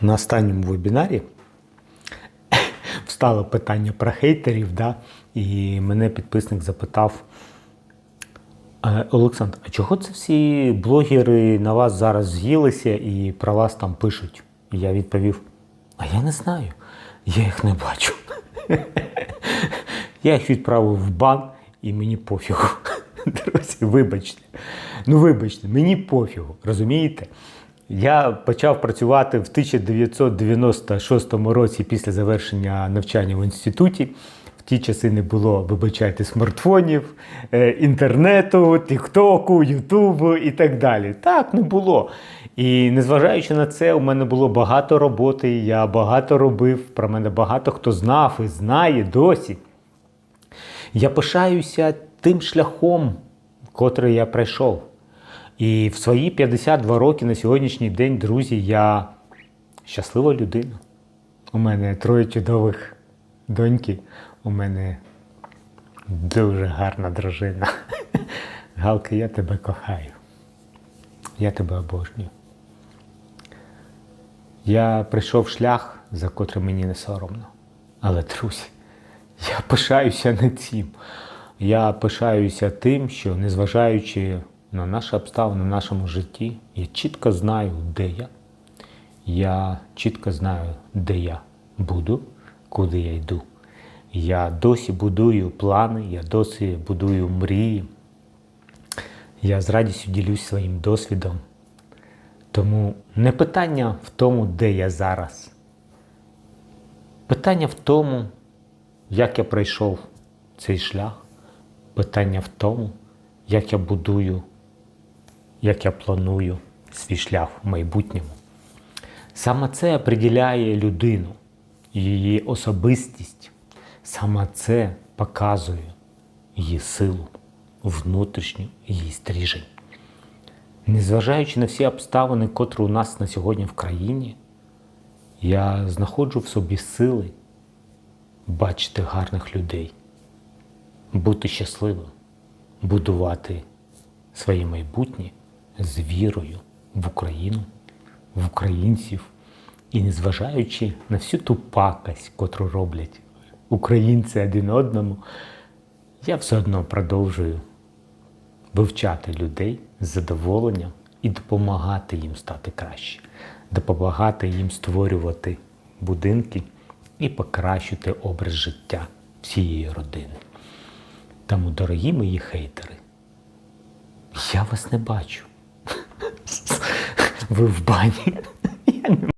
на останньому вебінарі встало питання про хейтерів, да? і мене підписник запитав: «Е, Олександр, а чого це всі блогери на вас зараз з'їлися і про вас там пишуть? І я відповів: А я не знаю, я їх не бачу. Я їх відправив в бан і мені пофігу. Друзі, вибачте. Ну, вибачте, мені пофігу, розумієте? Я почав працювати в 1996 році після завершення навчання в інституті. В ті часи не було, вибачайте, смартфонів, е, інтернету, тіктоку, ютубу і так далі. Так, не було. І незважаючи на це, у мене було багато роботи, я багато робив, про мене багато хто знав і знає досі. Я пишаюся тим шляхом, котрий я пройшов. І в свої 52 роки на сьогоднішній день, друзі, я щаслива людина. У мене троє чудових доньки, у мене дуже гарна дружина. Галка, я тебе кохаю. Я тебе обожнюю. Я прийшов шлях, за котрий мені не соромно. Але, друзі, я пишаюся не цим. Я пишаюся тим, що незважаючи на наші обставини в нашому житті, я чітко знаю, де я. Я чітко знаю, де я буду, куди я йду. Я досі будую плани, я досі будую мрії. Я з радістю ділюсь своїм досвідом. Тому не питання в тому, де я зараз. Питання в тому, як я пройшов цей шлях. Питання в тому, як я будую, як я планую свій шлях в майбутньому. Саме це определяє людину, її особистість. Саме це показує її силу, внутрішню її стріжень. Незважаючи на всі обставини, котрі у нас на сьогодні в країні, я знаходжу в собі сили бачити гарних людей, бути щасливим, будувати своє майбутнє з вірою в Україну, в українців і незважаючи на всю ту пакость, котру роблять українці один одному, я все одно продовжую вивчати людей з задоволенням і допомагати їм стати краще, допомагати їм створювати будинки і покращити образ життя всієї родини. Тому, дорогі мої хейтери, я вас не бачу. Ви в бані. Я не